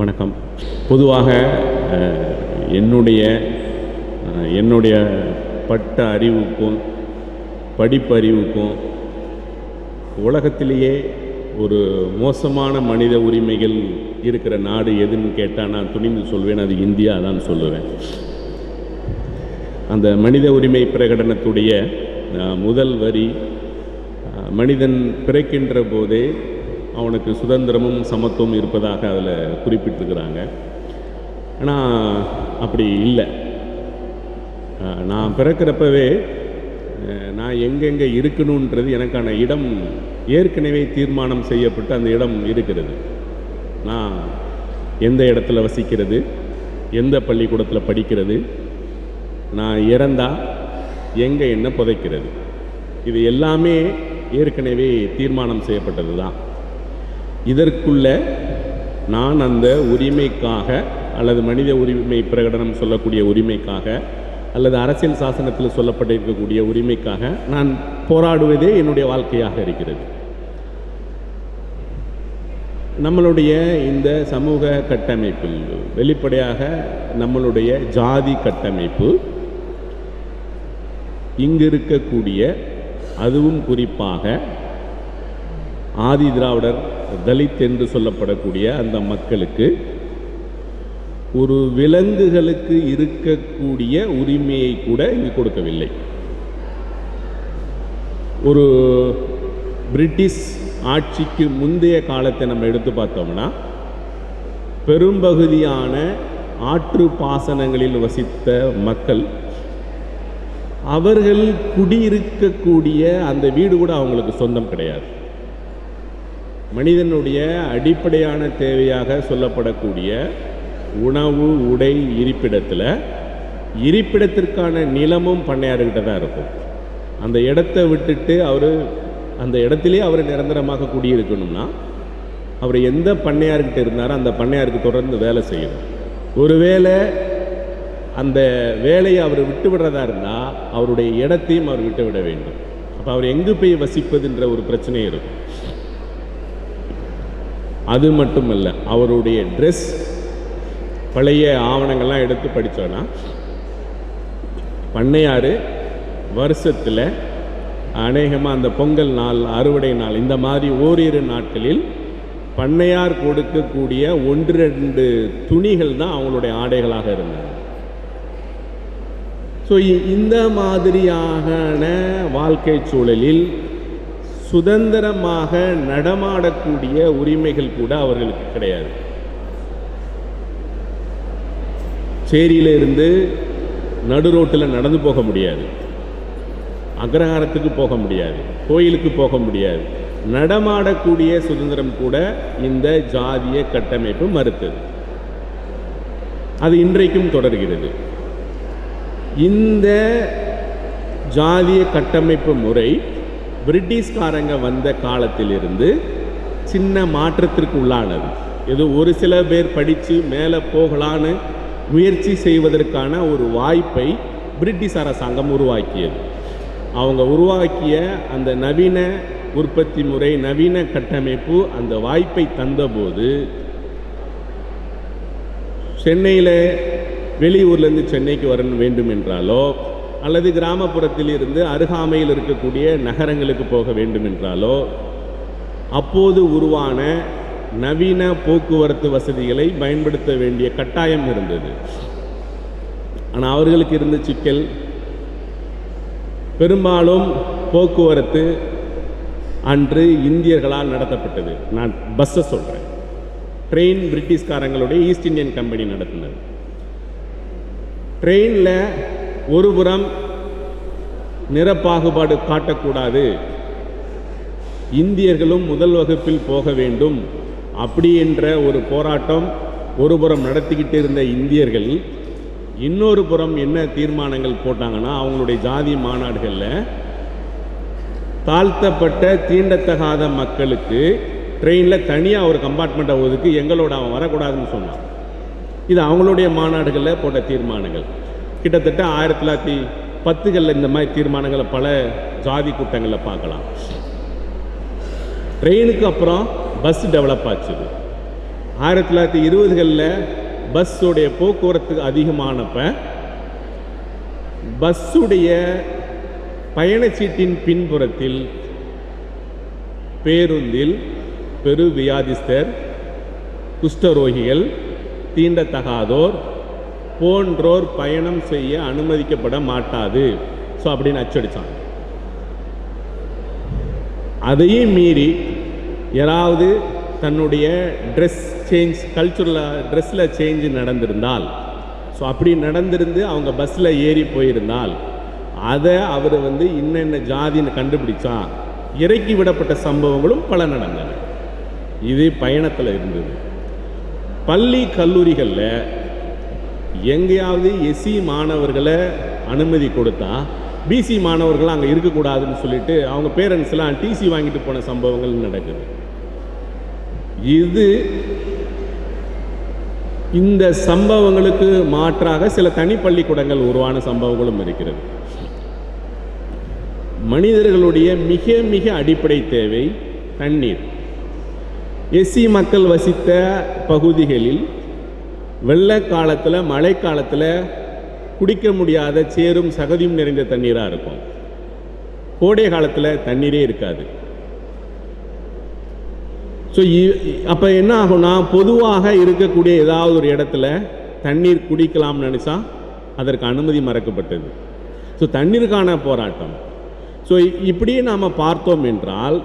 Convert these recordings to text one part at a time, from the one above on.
வணக்கம். பொதுவாக என்னுடைய என்னுடைய பட்ட அறிவுக்கும் படிப்பறிவுக்கும் உலகத்திலேயே ஒரு மோசமான மனித உரிமைகள் இருக்கிற நாடு எதுன்னு கேட்டால் நான் துணிந்து சொல்வேன் அது இந்தியா தான் சொல்லுவேன். அந்த மனித உரிமை பிரகடனத்துடைய முதல் வரி மனிதன் பிறக்கின்ற போதே அவனுக்கு சுதந்திரமும் சமத்துவம் இருப்பதாக அதில் குறிப்பிட்டிருக்கிறாங்க. ஆனால் அப்படி இல்லை. நான் பிறக்கிறப்பவே நான் எங்கெங்கே இருக்கணுன்றது எனக்கான இடம் ஏற்கனவே தீர்மானம் செய்யப்பட்டு அந்த இடம் இருக்கிறது. நான் எந்த இடத்துல வசிக்கிறது எந்த பள்ளிக்கூடத்தில் படிக்கிறது நான் இறந்தால் எங்கே என்ன புதைக்கிறது. இது எல்லாமே ஏற்கனவே தீர்மானம் செய்யப்பட்டது தான் இதற்குள்ள நான் அந்த உரிமைக்காக அல்லது மனித உரிமை பிரகடனம் சொல்லக்கூடிய உரிமைக்காக அல்லது அரசியல் சாசனத்தில் சொல்லப்பட்டிருக்கக்கூடிய உரிமைக்காக நான் போராடுவதே என்னுடைய வாழ்க்கையாக இருக்கிறது. நம்மளுடைய இந்த சமூக கட்டமைப்பில் வெளிப்படையாக நம்மளுடைய ஜாதி கட்டமைப்பு இங்கு இருக்கக்கூடிய அதுவும் குறிப்பாக ஆதி திராவிடர் தலித் என்று சொல்லப்படக்கூடிய அந்த மக்களுக்கு ஒரு விலங்குகளுக்கு இருக்கக்கூடிய உரிமையை கூட இங்கு கொடுக்கவில்லை. ஒரு பிரிட்டிஷ் ஆட்சிக்கு முந்தைய காலத்தை நம்ம எடுத்து பார்த்தோம்னா பெரும்பகுதியான ஆற்று பாசனங்களில் வசித்த மக்கள் அவர்கள் குடியிருக்கக்கூடிய அந்த வீடு கூட அவங்களுக்கு சொந்தம் கிடையாது. மனிதனுடைய அடிப்படையான தேவையாக சொல்லப்படக்கூடிய உணவு உடை இருப்பிடத்தில் இருப்பிடத்திற்கான நிலமும் பண்ணையார்கிட்ட தான் இருக்கும். அந்த இடத்த விட்டுட்டு அவர் அந்த இடத்திலே அவர் நிரந்தரமாக குடியிருக்கணும்னா அவர் எந்த பண்ணையார்கிட்ட இருந்தாரோ அந்த பண்ணையாருக்கு தொடர்ந்து வேலை செய்யணும். ஒருவேளை அந்த வேலையை அவர் விட்டு விடுறதா இருந்தால் அவருடைய இடத்தையும் அவர் விட்டு விட வேண்டும். அப்போ அவர் எங்கு போய் வசிப்பதுன்ற ஒரு பிரச்சனை இருக்கும். அது மட்டுமல்ல அவருடைய ட்ரெஸ் பழைய ஆவணங்கள்லாம் எடுத்து படித்தோன்னா பண்ணையாறு வருஷத்தில் அநேகமாக அந்த பொங்கல் நாள் அறுவடை நாள் இந்த மாதிரி ஓரிரு நாட்களில் பண்ணையார் கொடுக்கக்கூடிய ஒன்று ரெண்டு துணிகள் தான் அவங்களுடைய ஆடைகளாக இருந்தது. ஸோ இந்த மாதிரியான வாழ்க்கை சூழலில் சுதந்திரமாக நடமாடக்கூடிய உரிமைகள் கூட அவர்களுக்கு கிடையாது. சேரியில இருந்து நடு ரோட்டில் நடந்து போக முடியாது. அக்ரஹாரத்துக்கு போக முடியாது. கோயிலுக்கு போக முடியாது. நடமாடக்கூடிய சுதந்திரம் கூட இந்த ஜாதிய கட்டமைப்பு மறுத்தது. அது இன்றைக்கும் தொடர்கிறது. இந்த ஜாதிய கட்டமைப்பு முறை பிரிட்டிஷ்காரங்க வந்த காலத்திலிருந்து சின்ன மாற்றத்திற்கு உள்ளானது ஏதோ ஒரு சில பேர் படித்து மேலே போகலான்னு முயற்சி செய்வதற்கான ஒரு வாய்ப்பை பிரிட்டிஷ் அரசாங்கம் உருவாக்கியது. அவங்க உருவாக்கிய அந்த நவீன உற்பத்தி முறை நவீன கட்டமைப்பு அந்த வாய்ப்பை தந்தபோது சென்னையில் வெளியூர்லேருந்து சென்னைக்கு வர வேண்டும் என்றாலோ அல்லது கிராமப்புறத்தில் இருந்து அருகாமையில் இருக்கக்கூடிய நகரங்களுக்கு போக வேண்டும் என்றாலோ அப்போது உருவான நவீன போக்குவரத்து வசதிகளை பயன்படுத்த வேண்டிய கட்டாயம் இருந்தது. ஆனால் அவர்களுக்கு இருந்த சிக்கல் பெரும்பாலும் போக்குவரத்து அன்று இந்தியர்களால் நடத்தப்பட்டது. நான் பஸ்ஸை சொல்கிறேன் ட்ரெயின் பிரிட்டிஷ்காரங்களுடைய ஈஸ்ட் இந்தியன் கம்பெனி நடத்தினது. ட்ரெயினில் ஒருபுறம் நிறப்பாகுபாடு காட்டக்கூடாது. இந்தியர்களும் முதல் வகுப்பில் போக வேண்டும். அப்படி என்ற ஒரு போராட்டம் ஒருபுறம் நடத்திக்கிட்டு இருந்த இந்தியர்கள் இன்னொரு புறம் என்ன தீர்மானங்கள் போட்டாங்கன்னா அவங்களுடைய ஜாதி மாநாடுகளில் தாழ்த்தப்பட்ட தீண்டத்தகாத மக்களுக்கு ட்ரெயினில் தனியாக ஒரு கம்பார்ட்மெண்ட்டை ஒதுக்கு எங்களோட அவன் வரக்கூடாதுன்னு சொன்னான். இது அவங்களுடைய மாநாடுகளில் போட்ட தீர்மானங்கள். கிட்டத்தட்ட ஆயிரத்தி தொள்ளாயிரத்தி பத்துகளில் இந்த மாதிரி தீர்மானங்களை பல ஜாதி கூட்டங்களில் பார்க்கலாம். ட்ரெயினுக்கு அப்புறம் பஸ் டெவலப் ஆச்சுது. ஆயிரத்தி தொள்ளாயிரத்தி இருபதுகளில் பஸ்ஸுடைய போக்குவரத்து அதிகமானப்ப பஸ்ஸுடைய பயணச்சீட்டின் பின்புறத்தில் பேருந்தில் பெரு வியாதிஸ்தர் குஷ்டரோகிகள் தீண்டத்தகாதோர் போன்றோர் பயணம் செய்ய அனுமதிக்கப்பட மாட்டாது. ஸோ அப்படின்னு அச்சடித்தான் அதையும் மீறி யாராவது தன்னுடைய ட்ரெஸ் சேஞ்ச் கல்ச்சுரல் ட்ரெஸ்ஸில் சேஞ்ச் நடந்திருந்தால் ஸோ அப்படி நடந்திருந்து அவங்க பஸ்ஸில் ஏறி போயிருந்தால் அதை அவர் வந்து இன்னென்ன ஜாதின்னு கண்டுபிடிச்சா இறக்கி விடப்பட்ட சம்பவங்களும் பல நடந்தன. இது பயணத்தில் இருந்தது. பள்ளி கல்லூரிகளில் எங்கேயாவது எஸ்சி மாணவர்களை அனுமதி கொடுத்தா பிசி மாணவர்கள் அங்கே இருக்கக்கூடாதுன்னு சொல்லிட்டு அவங்க பேரண்ட்ஸ்லாம் டிசி வாங்கிட்டு போன சம்பவங்கள் நடக்குது. இது இந்த சம்பவங்களுக்கு மாற்றாக சில தனி பள்ளிக்கூடங்கள் உருவான சம்பவங்களும் இருக்கிறது. மனிதர்களுடைய மிக மிக அடிப்படை தேவை தண்ணீர். எஸ்சி மக்கள் வசித்த பகுதிகளில் வெள்ள காலத்தில் மழை காலத்தில் குடிக்க முடியாத சேரும் சகதியும் நிறைந்த தண்ணீராக இருக்கும். கோடை காலத்தில் தண்ணீரே இருக்காது. ஸோ அப்போ என்ன ஆகும்னா பொதுவாக இருக்கக்கூடிய ஏதாவது ஒரு இடத்துல தண்ணீர் குடிக்கலாம்னு நினச்சா அதற்கு அனுமதி மறக்கப்பட்டது. ஸோ தண்ணீருக்கான போராட்டம். ஸோ இப்படியே நாம் பார்த்தோம் என்றால்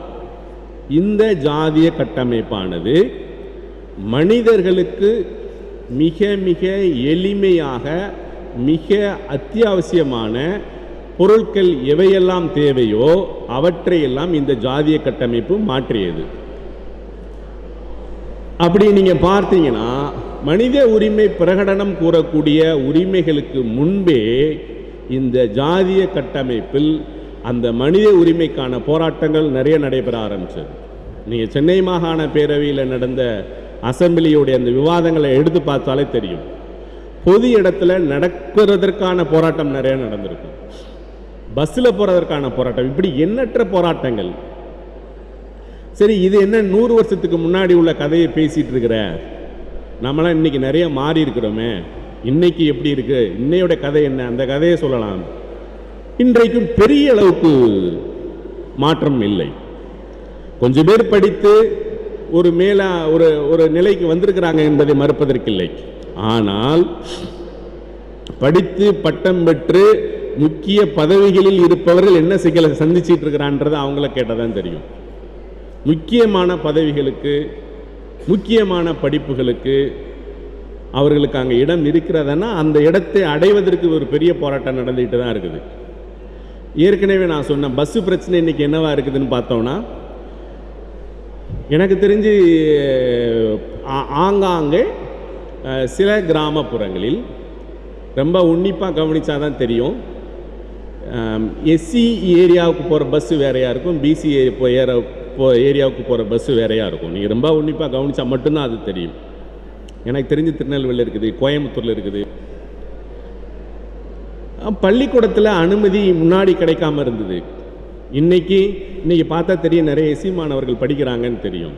இந்த ஜாதிய கட்டமைப்பானது மனிதர்களுக்கு மிக மிக எளிமையாக மிக அத்தியாவசியமான பொருட்கள் எவையெல்லாம் தேவையோ அவற்றையெல்லாம் இந்த ஜாதிய கட்டமைப்பு மாற்றியது. அப்படி நீங்க பார்த்தீங்கன்னா மனித உரிமை பிரகடனம் கூறக்கூடிய உரிமைகளுக்கு முன்பே இந்த ஜாதிய கட்டமைப்பில் அந்த மனித உரிமைக்கான போராட்டங்கள் நிறைய நடைபெற ஆரம்பிச்சது. நீங்கள் சென்னை மாகாண பேரவையில் நடந்த அசம்பிளியுடைய அந்த விவாதங்களை எடுத்து பார்த்தாலே தெரியும். பொது இடத்துல நடக்கிறதற்கான போராட்டம் நிறைய நடந்திருக்கும் பஸ்ஸில் போகிறதற்கான போராட்டம். இப்படி எண்ணற்ற போராட்டங்கள். சரி இது என்ன நூறு வருஷத்துக்கு முன்னாடி உள்ள கதையை பேசிட்டு இருக்கிற? நம்மளாம் இன்னைக்கு நிறைய மாறி இருக்கிறோமே. இன்னைக்கு எப்படி இருக்கு? இன்னையோட கதை என்ன? அந்த கதையை சொல்லலாம். இன்றைக்கும் பெரிய அளவுக்கு மாற்றம் இல்லை. கொஞ்சம் பேர் படித்து ஒரு மேலா ஒரு ஒரு நிலைக்கு வந்திருக்கிறாங்க என்பதை மறுப்பதற்கில்லை. ஆனால் படித்து பட்டம் பெற்று முக்கிய பதவிகளில் இருப்பவர்கள் என்ன சிக்கலை சந்திச்சிட்டு இருக்கிறான்றது அவங்கள கேட்டதான் தெரியும். முக்கியமான பதவிகளுக்கு முக்கியமான படிப்புகளுக்கு அவர்களுக்கு அங்கே இடம் இருக்கிறதன்னா அந்த இடத்தை அடைவதற்கு ஒரு பெரிய போராட்டம் நடந்துக்கிட்டு தான் இருக்குது. ஏற்கனவே நான் சொன்ன பஸ்ஸு பிரச்சனை இன்னைக்கு என்னவா இருக்குதுன்னு பார்த்தோம்னா எனக்கு தெரிஞ்சு ஆ- ஆங்காங்கே சில கிராமப்புறங்களில் ரொம்ப உன்னிப்பாக கவனிச்சா தான் தெரியும் எஸ்சி ஏரியாவுக்கு போகிற பஸ்ஸு வேறையாக இருக்கும் பிசி போ ஏற போ ஏரியாவுக்கு போகிற பஸ்ஸு வேறையாக இருக்கும். நீங்கள் ரொம்ப உன்னிப்பாக கவனித்தா மட்டும்தான் அது தெரியும். எனக்கு தெரிஞ்சு திருநெல்வேலியில் இருக்குது கோயம்புத்தூரில் இருக்குது. பள்ளிக்கூடத்தில் அனுமதி முன்னாடி கிடைக்காம இருந்தது. இன்னைக்கு இன்னைக்கு பார்த்தா தெரியும் நிறைய எஸ்சி மாணவர்கள் படிக்கிறாங்கன்னு தெரியும்.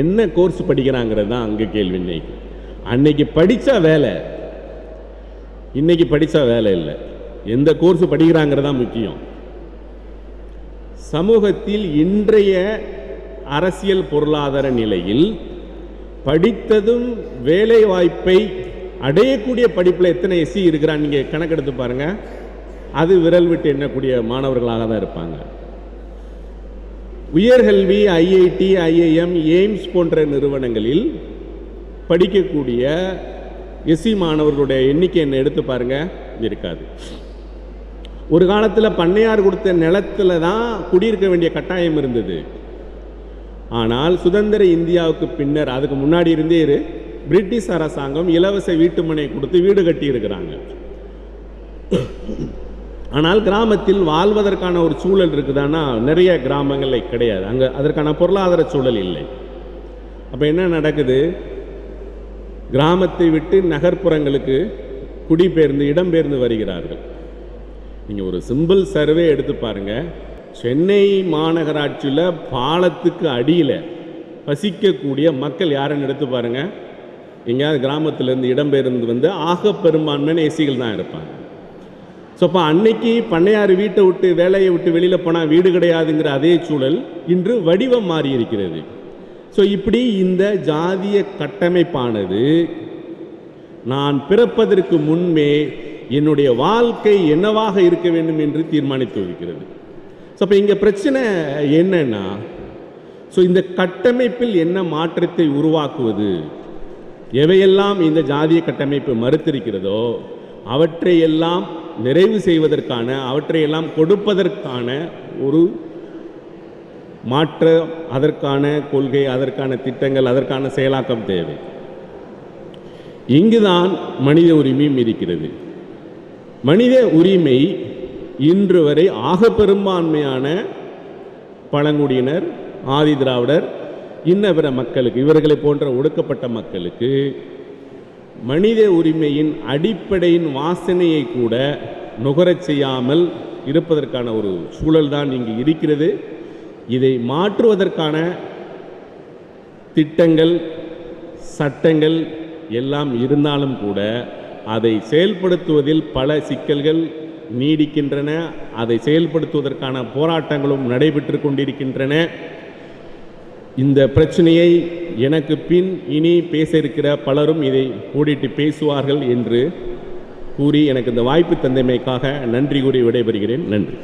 என்ன கோர்ஸ் படிக்கிறாங்கிறது தான் அங்கே கேள்வி இன்னைக்கு. அன்னைக்கு படித்தா வேலை. இன்னைக்கு படித்தா வேலை இல்லை. எந்த கோர்ஸ் படிக்கிறாங்கிறது தான் முக்கியம். சமூகத்தில் இன்றைய அரசியல் பொருளாதார நிலையில் படித்ததும் வேலை வாய்ப்பை அடையக்கூடிய படிப்பில் எத்தனை எஸ்சி இருக்கிறான்னு நீங்கள் கணக்கெடுத்து பாருங்க. அது விரல் விட்டு எண்ணக்கூடிய மாணவர்களாக தான் இருப்பாங்க. உயர்கல்வி ஐஐடி ஐஐஎம் எய்ம்ஸ் போன்ற நிறுவனங்களில் படிக்கக்கூடிய எஸ்சி மாணவர்களுடைய எண்ணிக்கை என்ன எடுத்து பாருங்க? இருக்காது. ஒரு காலத்தில் பண்ணையார் கொடுத்த நிலத்தில் தான் குடியிருக்க வேண்டிய கட்டாயம் இருந்தது. ஆனால் சுதந்திர இந்தியாவுக்கு பின்னர் அதுக்கு முன்னாடி இருந்தே இரு பிரிட்டிஷ் அரசாங்கம் இலவச வீட்டுமனை கொடுத்து வீடு கட்டி இருக்கிறாங்க ஆனால் கிராமத்தில் வாழ்வதற்கான ஒரு சூழல் இருக்குதான்னா நிறைய கிராமங்களில் கிடையாது. அங்கே அதற்கான பொருளாதார சூழல் இல்லை. அப்போ என்ன நடக்குது? கிராமத்தை விட்டு நகர்ப்புறங்களுக்கு குடிபெயர்ந்து இடம்பெயர்ந்து வருகிறார்கள். நீங்கள் ஒரு சிம்பிள் சர்வே எடுத்து பாருங்கள் சென்னை மாநகராட்சியில் பாலத்துக்கு அடியில் வசிக்கக்கூடிய மக்கள் யாருன்னு எடுத்து பாருங்கள் எங்கேயாவது கிராமத்திலேருந்து இடம்பெயர்ந்து வந்து ஆக பெரும்பான்மையான எசிகள் தான் இருப்பாங்க. ஸோ அப்போ அன்னைக்கு பண்ணையார் வீட்டை விட்டு வேலையை விட்டு வெளியில் போனால் வீடு கிடையாதுங்கிற அதே சூழல் இன்று வடிவம் மாறி இருக்கிறது ஸோ இப்படி இந்த ஜாதிய கட்டமைப்பானது நான் பிறப்பதற்கு முன்பே என்னுடைய வாழ்க்கை என்னவாக இருக்க வேண்டும் என்று தீர்மானித்து இருக்கிறது. ஸோ அப்போ இங்கே பிரச்சனை என்னன்னா ஸோ இந்த கட்டமைப்பில் என்ன மாற்றத்தை உருவாக்குவது? எவையெல்லாம் இந்த ஜாதிய கட்டமைப்பு மறுத்திருக்கிறதோ அவற்றையெல்லாம் நிறைவு செய்வதற்கான அவற்றையெல்லாம் கொடுப்பதற்கான ஒரு மாற்ற அதற்கான கொள்கை அதற்கான திட்டங்கள் அதற்கான செயலாக்கம் தேவை. இங்குதான் மனித உரிமையும் இருக்கிறது மனித உரிமை இன்று வரை ஆக பெரும்பான்மையான பழங்குடியினர் ஆதி திராவிடர் இன்ன பிற மக்களுக்கு இவர்களை போன்ற ஒடுக்கப்பட்ட மக்களுக்கு மனித உரிமையின் அடிப்படையின் வாசனையை கூட நுகரச் செய்யாமல் இருப்பதற்கான ஒரு சூழல் தான் இங்கு இருக்கிறது. இதை மாற்றுவதற்கான திட்டங்கள் சட்டங்கள் எல்லாம் இருந்தாலும் கூட அதை செயல்படுத்துவதில் பல சிக்கல்கள் நீடிக்கின்றன. அதை செயல்படுத்துவதற்கான போராட்டங்களும் நடைபெற்று கொண்டிருக்கின்றன. இந்த பிரச்சனையை எனக்கு பின் இனி பேச இருக்கிற பலரும் இதை கூடிட்டு பேசுவார்கள் என்று கூறி எனக்கு இந்த வாய்ப்பு தந்தமைக்காக நன்றி கூறி விடைபெறுகிறேன். நன்றி.